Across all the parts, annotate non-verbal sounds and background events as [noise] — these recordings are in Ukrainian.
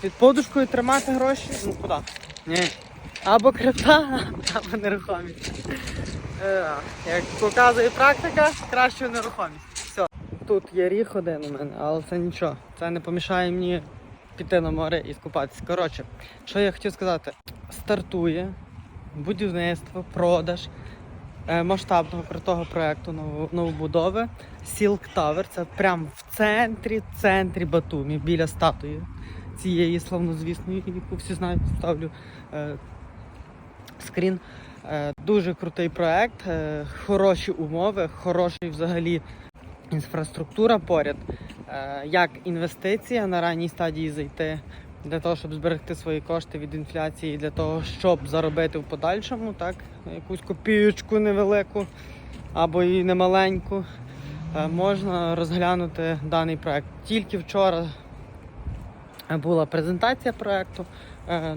під подушкою тримати гроші? Ну куди? Ні. Або крипта, [laughs] або нерухомість. Е, Як показує практика, краще нерухомість. Все. Тут є ріг один у мене, але це нічого. Це не помішає мені піти на море і скупатися. Коротше, що я хотів сказати, стартує будівництво, продаж е, масштабного крутого проекту ново- новобудови Silk Tower. Це прямо в центрі, центрі Батумі, біля статуї цієї славнозвісної, яку всі знають, ставлю е, скрін. Е, дуже крутий проект, е, хороші умови, хороший взагалі інфраструктура поряд. Е, як інвестиція на ранній стадії зайти для того, щоб зберегти свої кошти від інфляції, для того, щоб заробити в подальшому, так, якусь копіючку невелику або і немаленьку, е, можна розглянути даний проект. Тільки вчора була презентація проекту е,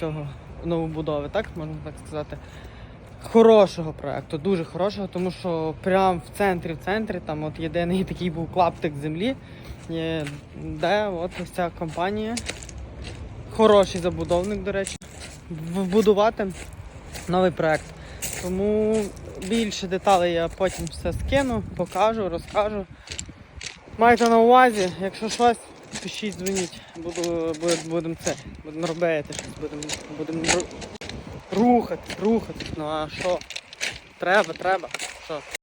цього новобудови, так можна так сказати. Хорошого проекту, дуже хорошого, тому що прямо в центрі, в центрі, там от єдиний [laughs] такий був клаптик землі, е, де от ось ця компанія, хороший забудовник, до речі, вбудувати новий проект. Тому більше деталей я потім все скину, покажу, розкажу. Майте на увазі, якщо щось, пишіть, дзвоніть. Буду, будемо будем це, будемо робити щось, будемо будем рухати, рухати. Ну а що? Треба, треба. Що?